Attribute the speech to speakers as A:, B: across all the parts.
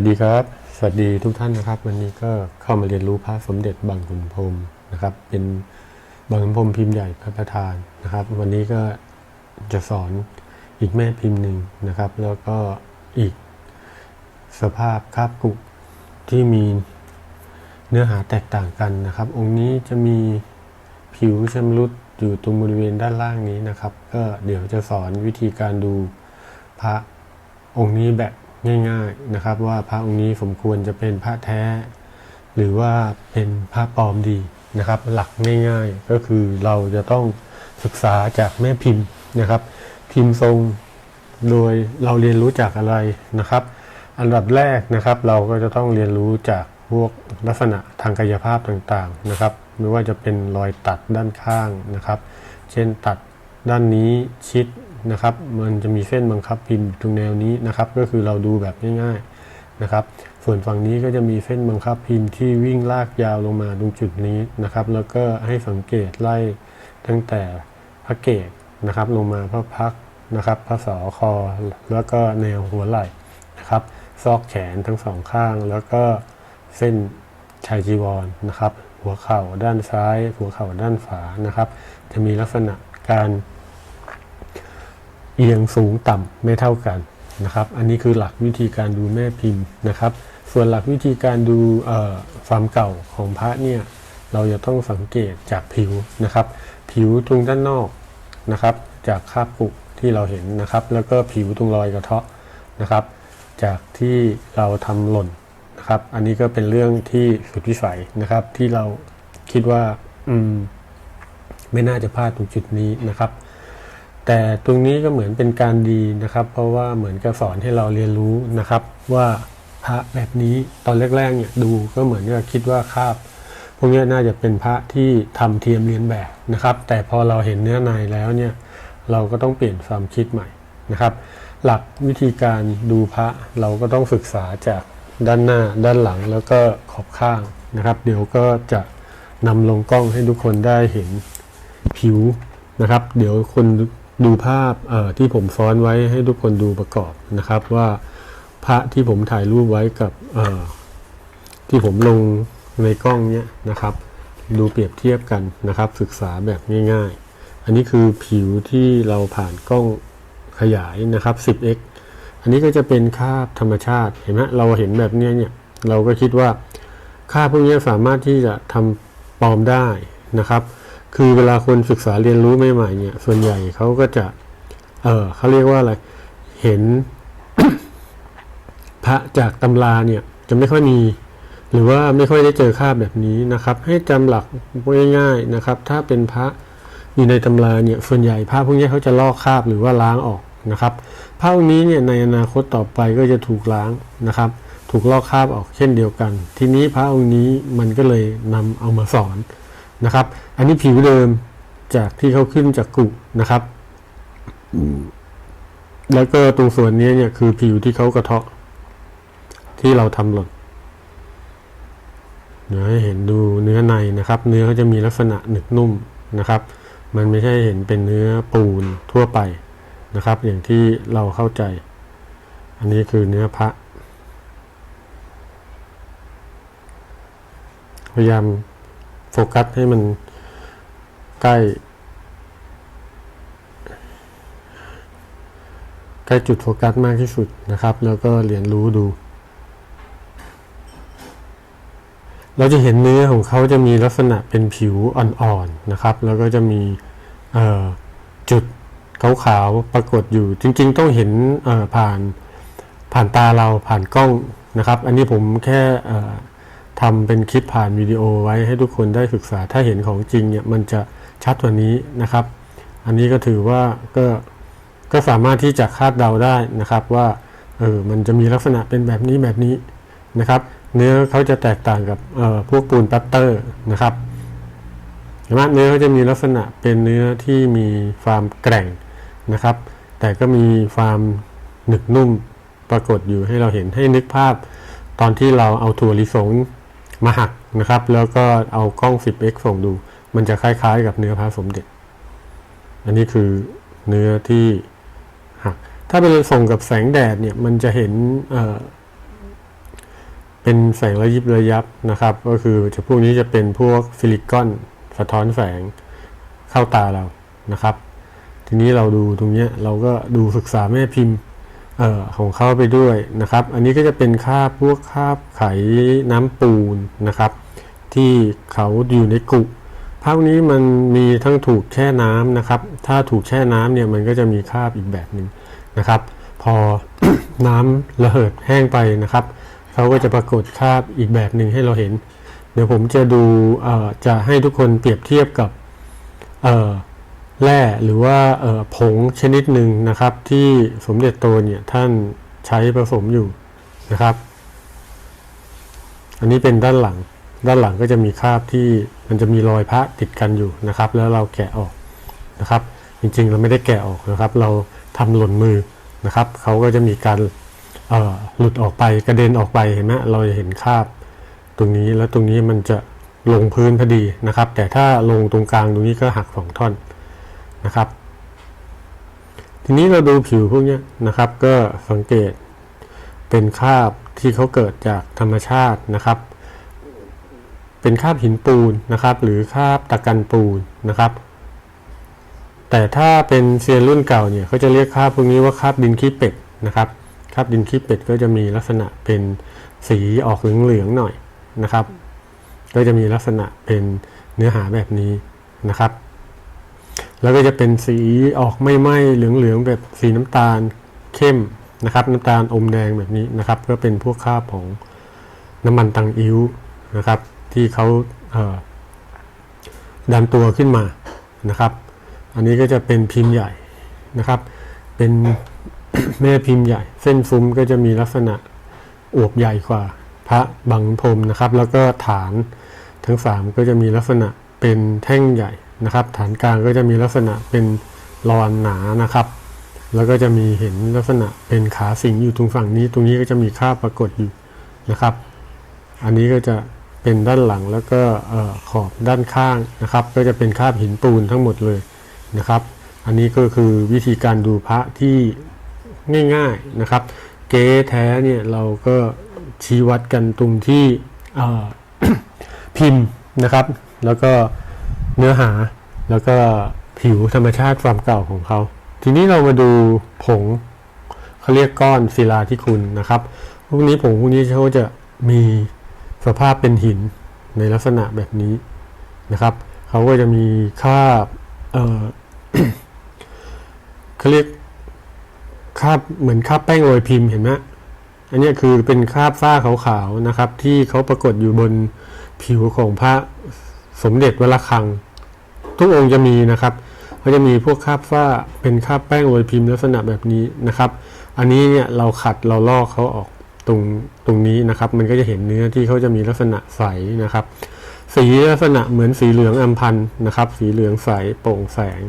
A: วัสดีครับ สวัสดีทุกท่านนะครับ วันนี้ก็เข้ามาเรียนรู้พระสมเด็จบางขุนพรมนะครับ เป็นบางขุนพรมพิมพ์ใหญ่พระประธานนะครับ วันนี้ก็จะสอนอีกแม่พิมพ์หนึ่งนะครับ แล้วก็อีกสภาพคาบกุที่มีเนื้อหาแตกต่างกันนะครับ องค์นี้จะมีผิวชำรุดอยู่ตรงบริเวณด้านล่างนี้นะครับ ก็เดี๋ยวจะสอนวิธีการดูพระองค์นี้แบบ ง่ายๆนะครับ ว่าพระองค์นี้สมควรจะเป็นพระแท้ หรือว่าเป็นพระปลอมดีนะครับ หลักง่ายๆก็คือเราจะต้องศึกษาจากแม่พิมพ์นะครับ พิมพ์ทรงโดยเราเรียนรู้จากอะไรนะครับ อันดับแรกนะครับ เราก็จะต้องเรียนรู้จากพวกลักษณะทางกายภาพต่างๆนะครับ ไม่ว่าจะเป็นรอยตัดด้านข้างนะครับ เช่นตัดด้านนี้ชิด นะครับ มันจะมีเส้นบังคับพิมพ์ตรงแนวนี้นะครับ ก็คือเราดูแบบง่ายๆนะครับ ส่วนฝั่งนี้ก็จะมีเส้นบังคับพิมพ์ที่วิ่งลากยาวลงมาตรงจุดนี้นะครับ แล้วก็ให้สังเกตไล่ตั้งแต่พระเกศนะครับ ลงมาพระพักนะครับพระสอคอ แล้วก็แนวหัวไหล่นะครับ ซอกแขนทั้งสองข้าง แล้วก็เส้นชายจีวรนะครับ หัวเข่าด้านซ้าย หัวเข่าด้านขวานะครับ จะมีลักษณะการ เอียงสูงต่ำไม่เท่ากันนะครับ อันนี้คือหลักวิธีการดูแม่พิมพ์นะครับ ส่วนหลักวิธีการดูความเก่าของพระเนี่ยเราจะต้องสังเกตจากผิวนะครับ ผิวตรงด้านนอกนะครับ จากคราบปุกที่เราเห็นนะครับ แล้วก็ผิวตรงรอยกระเทาะนะครับ จากที่เราทำหล่นนะครับ อันนี้ก็เป็นเรื่องที่สุดวิสัยนะครับ ที่เราคิดว่าอืมไม่น่าจะพลาดตรงจุดนี้นะครับ แต่ตรงนี้ก็เหมือนเป็นการดีนะครับ เพราะว่าเหมือนกับสอนให้เราเรียนรู้นะครับ ว่าพระแบบนี้ตอนแรกๆเนี่ยดูก็เหมือนกับคิดว่าคาบพวกนี้น่าจะเป็นพระที่ทำเทียมเรียนแบบนะครับ แต่พอเราเห็นเนื้อในแล้วเนี่ยเราก็ต้องเปลี่ยนความคิดใหม่นะครับ หลักวิธีการดูพระเราก็ต้องศึกษาจากด้านหน้าด้านหลังแล้วก็ขอบข้างนะครับ เดี๋ยวก็จะนำลงกล้องให้ทุกคนได้เห็นผิวนะครับ เดี๋ยวคน ดูภาพที่ผมซ้อนไว้ให้ทุกคนดูประกอบนะครับว่าพระที่ผมถ่ายรูปไว้กับที่ผมลงในกล้องเนี้ยนะครับ ดูเปรียบเทียบกันนะครับ ศึกษาแบบง่ายๆ อันนี้คือผิวที่เราผ่านกล้องขยายนะครับ 10x อันนี้ก็จะเป็นคาบธรรมชาติเห็นไหมเราเห็นแบบเนี้ยเนี่ยเราก็คิดว่าคราบพวกนี้สามารถที่จะทำปลอมได้นะครับ คือเวลาคนศึกษาเรียนรู้ใหม่ๆเนี่ย ส่วนใหญ่เขาก็จะ เออเขาเรียกว่าอะไร เห็น พระจากตำราเนี่ย จะไม่ค่อยมี หรือว่าไม่ค่อยได้เจอคาบแบบนี้นะครับ ให้จำหลักง่ายๆนะครับ ถ้าเป็นพระอยู่ในตำราเนี่ย ส่วนใหญ่พระพวกนี้เขาจะลอกคาบหรือว่าล้างออกนะครับพระพวกนี้เนี่ยในอนาคตต่อไปก็จะถูกล้างนะครับ ถูกลอกคาบออกเช่นเดียวกัน ทีนี้พระองค์นี้มันก็เลยนำเอามาสอน นะครับ อันนี้ผิวเดิมจากที่เขาขึ้นจากกุนะครับแล้วก็ตรงส่วนนี้เนี่ยคือผิวที่เขากระเทาะ ที่เราทำหล่นเนื้อให้เห็นดูเนื้อในนะครับ เนื้อเขาจะมีลักษณะหนึบนุ่มนะครับ มันไม่ใช่เห็นเป็นเนื้อปูนทั่วไปนะครับ อย่างที่เราเข้าใจ อันนี้คือเนื้อพระพยายาม โฟกัสให้มันใกล้ ใกล้จุดโฟกัสมากที่สุดนะครับ แล้วก็เรียนรู้ดู เราจะเห็นเนื้อของเขาจะมีลักษณะเป็นผิวอ่อนๆนะครับ แล้วก็จะมีจุดขาวๆปรากฏอยู่ จริง ๆ ต้องเห็นผ่านผ่านตาเราผ่านกล้องนะครับ อันนี้ผมแค่ ทำเป็นคลิปผ่านวิดีโอไว้ให้ทุกคนได้ศึกษา ถ้าเห็นของจริงเนี่ยมันจะชัดกว่านี้นะครับ อันนี้ก็ถือว่าก็ก็สามารถที่จะคาดเดาได้นะครับว่าเออมันจะมีลักษณะเป็นแบบนี้แบบนี้นะครับ เนื้อเขาจะแตกต่างกับเอ่อพวกปูนปัตเตอร์นะครับเห็นไหมเนื้อเขาจะมีลักษณะเป็นเนื้อที่มีความแกร่งนะครับ แต่ก็มีความหนึบนุ่มปรากฏอยู่ให้เราเห็นให้นึกภาพ ตอนที่เราเอาถั่วลิสง มาหักนะครับ แล้วก็เอากล้อง 10x ส่งดู มันจะคล้ายๆ กับเนื้อพระสมเด็จ อันนี้คือเนื้อที่หัก ถ้าเป็นส่งกับแสงแดดเนี่ย มันจะเห็นเเป็นแสงระยิบระยับนะครับ ก็คือจะพวกนี้จะเป็นพวกซิลิคอนสะท้อนแสงเข้าตาเรานะครับ ทีนี้เราดูตรงเนี้ยเราก็ดูศึกษาแม่พิมพ์ ของเขาไปด้วยนะครับ อันนี้ก็จะเป็นคาบพวกคาบไขน้ำปูนนะครับ ที่เขาอยู่ในกุภาพนี้มันมีทั้งถูกแช่น้ำนะครับ ถ้าถูกแช่น้ำเนี่ยมันก็จะมีคาบอีกแบบหนึ่งนะครับ พอน้ำระเหิดแห้งไปนะครับเขาก็จะปรากฏคาบอีกแบบหนึ่งให้เราเห็น เดี๋ยวผมจะดูจะให้ทุกคนเปรียบเทียบกับ แร่หรือว่าผงชนิดหนึ่งนะครับ ที่สมเด็จโตเนี่ยท่านใช้ผสมอยู่นะครับ อันนี้เป็นด้านหลัง ด้านหลังก็จะมีคราบที่มันจะมีรอยพระติดกันอยู่นะครับ แล้วเราแกะออกนะครับ จริงๆเราไม่ได้แกะออกนะครับ เราทำหล่นมือนะครับเขาก็จะมีการหลุดออกไปกระเด็นออกไปเห็นไหมเราจะเห็นคราบตรงนี้แล้วตรงนี้มันจะลงพื้นพอดีนะครับ แต่ถ้าลงตรงกลางตรงนี้ก็หักสองท่อน นะครับ ทีนี้เราดูผิวพวกนี้นะครับ ก็สังเกตเป็นคราบที่เขาเกิดจากธรรมชาตินะครับ เป็นคราบหินปูนนะครับ หรือคราบตะกันปูนนะครับ แต่ถ้าเป็นเซียนรุ่นเก่าเนี่ยเขาจะเรียกคราบพวกนี้ว่าคราบดินขี้เป็ดนะครับคราบดินขี้เป็ดก็จะมีลักษณะเป็นสีออกเหลืองๆหน่อยนะครับ ก็จะมีลักษณะเป็นเนื้อหาแบบนี้นะครับ แล้วก็จะเป็นสีออกไม่ไหม้เหลืองๆแบบสีน้ำตาลเข้มนะครับ น้ำตาลอมแดงแบบนี้นะครับ ก็เป็นพวกคราบของน้ำมันตังอิ้วนะครับ ที่เขาเดันตัวขึ้นมานะครับ อันนี้ก็จะเป็นพิมพ์ใหญ่นะครับ เป็นแม่พิมพ์ใหญ่ เส้นฟุ้มก็จะมีลักษณะอวบใหญ่กว่าพระบางพรมนะครับ แล้วก็ฐานทั้งสามก็จะมีลักษณะเป็นแท่งใหญ่ นะครับ ฐานกลางก็จะมีลักษณะเป็นรอนหนานะครับ แล้วก็จะมีเห็นลักษณะเป็นขาสิงอยู่ตรงฝั่งนี้ ตรงนี้ก็จะมีคราบปรากฏอยู่นะครับ อันนี้ก็จะเป็นด้านหลังแล้วก็ขอบด้านข้างนะครับ ก็จะเป็นคาบหินปูนทั้งหมดเลยนะครับ อันนี้ก็คือวิธีการดูพระที่ง่ายๆนะครับ เก๊แท้เนี่ยเราก็ชี้วัดกันตรงที่พิมพ์นะครับ แล้วก็ เนื้อหาแล้วก็ผิวธรรมชาติความเก่าของเขา ทีนี้เรามาดูผงเขาเรียกก้อนศิลาที่คุณนะครับพวกนี้ผงพวกนี้เขาจะมีสภาพเป็นหินในลักษณะแบบนี้นะครับ เขาก็จะมีคาบเออเขาเรียกคราบเหมือนคราบแป้งโรยพิมพ์เห็นไหมอันนี้คือเป็นคราบฝ้าขาวๆนะครับ ที่เขาปรากฏอยู่บนผิวของพระ สมเด็จวัดระฆัง ทุกองค์จะมีนะครับเขาจะมีพวกคาบฝ้าเป็นคาบแป้งโรยพิมพ์ลักษณะแบบนี้นะครับ อันนี้เนี่ยเราขัดเราลอกเขาออกตรงตรงนี้นะครับ มันก็จะเห็นเนื้อที่เขาจะมีลักษณะใสนะครับ สีลักษณะเหมือนสีเหลืองอัมพันนะครับ สีเหลืองใสโปร่งแสง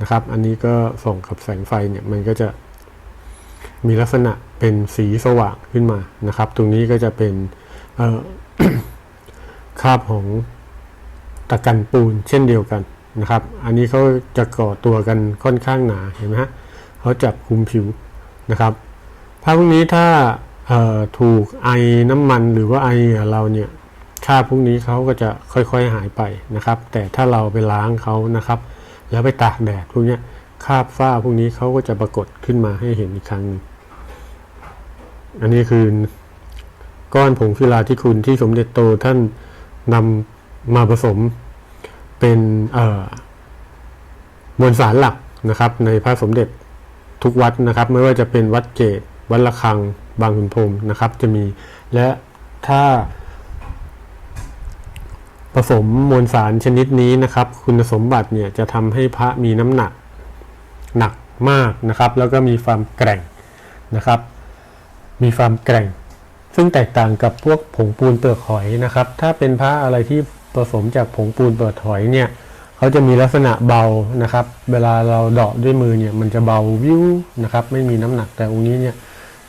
A: นะครับ อันนี้ก็ส่องกับแสงไฟเนี่ยมันก็จะมีลักษณะเป็นสีสว่างขึ้นมานะครับ ตรงนี้ก็จะเป็นคาบของ ตะกันปูนเช่นเดียวกันนะครับ อันนี้เขาจะก่อตัวกันค่อนข้างหนาเห็นไหมฮะเขาจับคุมผิวนะครับภาพพวกนี้ถ้าถูกไอน้ำมันหรือว่าไอเราเนี่ยคราบพวกนี้เขาก็จะค่อยๆหายไปนะครับ แต่ถ้าเราไปล้างเขานะครับ แล้วไปตากแดดพวกนี้คราบฝ้าพวกนี้เขาก็จะปรากฏขึ้นมาให้เห็นอีกครั้งนึงอันนี้คือก้อนผงฟิลาที่คุณที่สมเด็จโตท่านนำ มาผสมเป็นมวลสารหลักนะครับ ในพระสมเด็จทุกวัดนะครับ ไม่ว่าจะเป็นวัดเกตวัดระฆังบางขุนพรหมนะครับ จะมีและถ้าผสมมวลสารชนิดนี้นะครับ คุณสมบัติเนี่ยจะทำให้พระมีน้ำหนักหนักมากนะครับ แล้วก็มีความแกร่งนะครับ มีความแกร่ง ซึ่งแตกต่างกับพวกผงปูนเปลือกหอยนะครับ ถ้าเป็นพระอะไรที่ ผสมจากผงปูนเปลือกหอยเนี่ยเขาจะมีลักษณะเบานะครับ เวลาเราเดาะด้วยมือเนี่ยมันจะเบาวิวนะครับ ไม่มีน้ำหนักแต่องค์นี้เนี่ย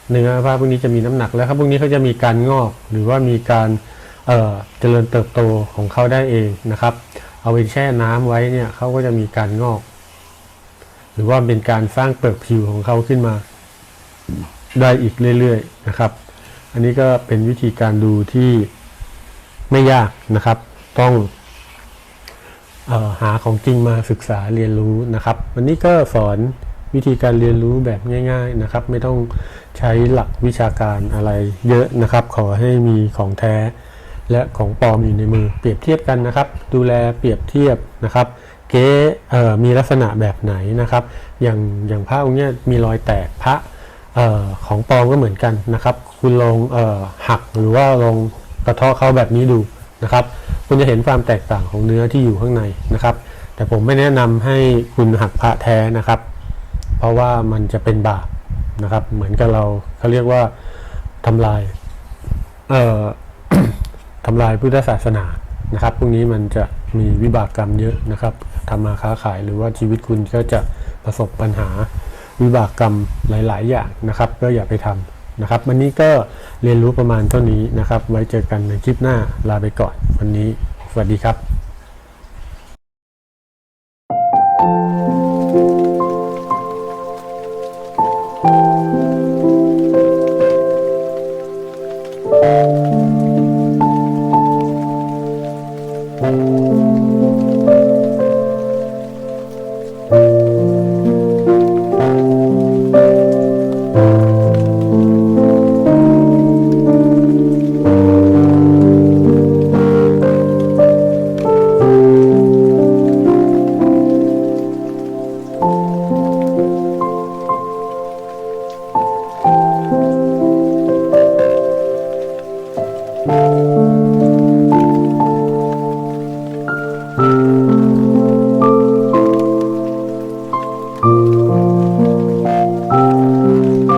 A: เนื้อพระพวกนี้จะมีน้ำหนักแล้วครับพวกนี้เขาจะมีการงอก หรือว่ามีการเอ่อเจริญเติบโตของเขาได้เองนะครับ เอาไปแช่น้ำไว้เนี่ยเขาก็จะมีการงอก หรือว่าเป็นการสร้างเปลือกผิวของเขาขึ้นมา ได้อีกเรื่อยๆนะครับ อันนี้ก็เป็นวิธีการดูที่ไม่ยากนะครับ ต้องอหาของจริงมาศึกษาเรียนรู้นะครับ วันนี้ก็สอนวิธีการเรียนรู้แบบง่าย ๆนะครับ ไม่ต้องใช้หลักวิชาการอะไรเยอะนะครับ ขอให้มีของแท้และของปลอมอยู่ในมือเปรียบเทียบกันนะครับ ดูแลเปรียบเทียบนะครับ เก๊เมีลักษณะแบบไหนนะครับ อย่างอย่างพระองค์เนี้ยมีรอยแตกพระออของปลอมก็เหมือนกันนะครับ คุณลองออหักหรือว่าลองกระเทาะเขาแบบนี้ดู นะครับ คุณจะเห็นความแตกต่างของเนื้อที่อยู่ข้างในนะครับ แต่ผมไม่แนะนำให้คุณหักพระแท้นะครับ เพราะว่ามันจะเป็นบาปนะครับ เหมือนกับเราเขาเรียกว่าทำลายเอ่อทำลายพุทธศาสนานะครับ พวกนี้มันจะมีวิบากกรรมเยอะนะครับทำมาค้าขายหรือว่าชีวิตคุณก็จะประสบปัญหาวิบากกรรมหลาย ๆ อย่างนะครับ ก็อย่าไปทำ นะครับวันนี้ก็เรียนรู้ประมาณเท่านี้นะครับ ไว้เจอกันในคลิปหน้าลาไปก่อน วันนี้ สวัสดีครับ